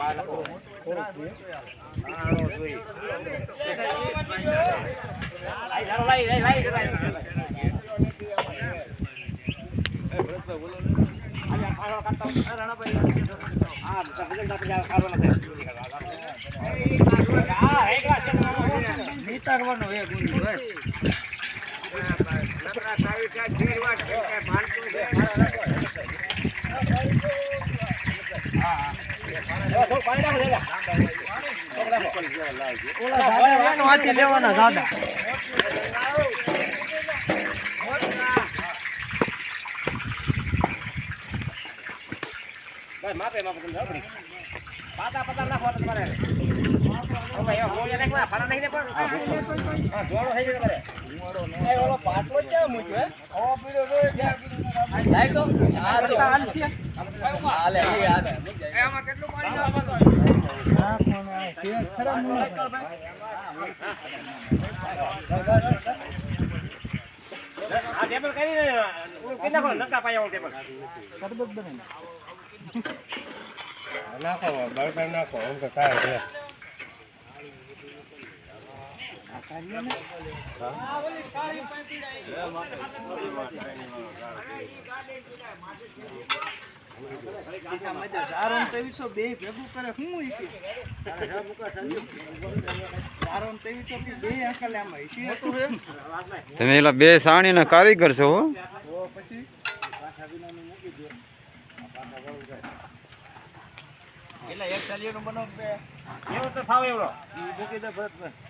લેવાના દાદા બસ માપે માપે તમે જાઓ પાતા પતા નાખવા તમારે હવે એવા ગોળિયા નાખવા ફાડા નાખી દે પણ હા થઈ ગયો માપે ઓલો પાટલો ક્યાં મૂક્યો હે ઓ પીડો રોય ક્યાં લાઈ તો આ તો હાલ છે હાલે એ હાલે એમાં કેટલું પાણી નાખવાનું આ ટેબલ કરીને કઈ નાખો નકા પાયા ટેબલ શરબત બને નાખો બળતણ નાખો એમ તો કાંઈ આરામ તેવી તો બે ભેગું કરે હું ઈકી આરામ તેવી તો બે અંકલ આમાં ઈસી તમે એલા બે સાણીના કારીગર છો હો. પછી એટલે એક ચાલીનું બનાવ બે? એવો તો ફાવે એવડો. મૂકી દે ભરતભાઈ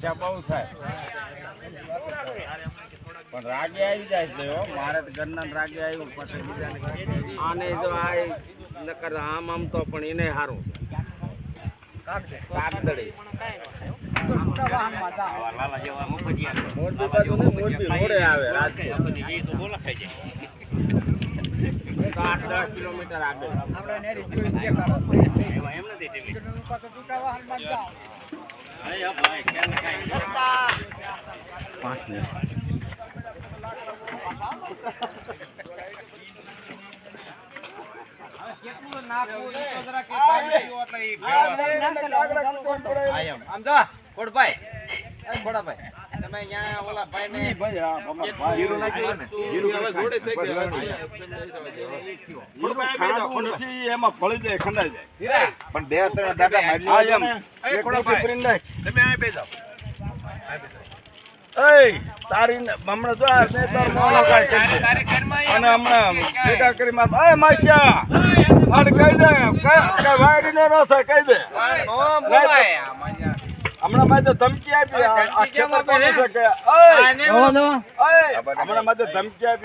પૈસા બહુ થાય. પણ રાગે આવી જાય છે મારે તો ઘરના રાગે આવ્યું પછી બીજાને આને જો આ નકર આમ આમ તો પણ એને સારું કાગદડી. મોરબી બાજુ ને મોરબી રોડે આવે રાજકોટ આઠ કિલોમીટર આગળ. પાંચ મિનિટ આમ જો ભોળાભાઈ તમે અહીંયા ઓલા ભાઈને ભાઈ હા ભાઈ જીરું નાખ્યું ને જીરું હવે ઘોડે થઈ ગયું થોડું નથી એમાં ફળી જાય ખંડાઈ જાય પણ બે ત્રણ દાડા મારી આ એમ એક મુઠ્ઠી ભાઈ તમે આ બે જાઓ એય, તારી ને- હમણાં જો આ કાંઈ અને હમણાં ભેગા કરી માર એ માસ્યા આને કહી દે કઈ કઈ વાયડી નો થાય કહી દે આ- આ હમણાં મારે તો ધમકી આપી.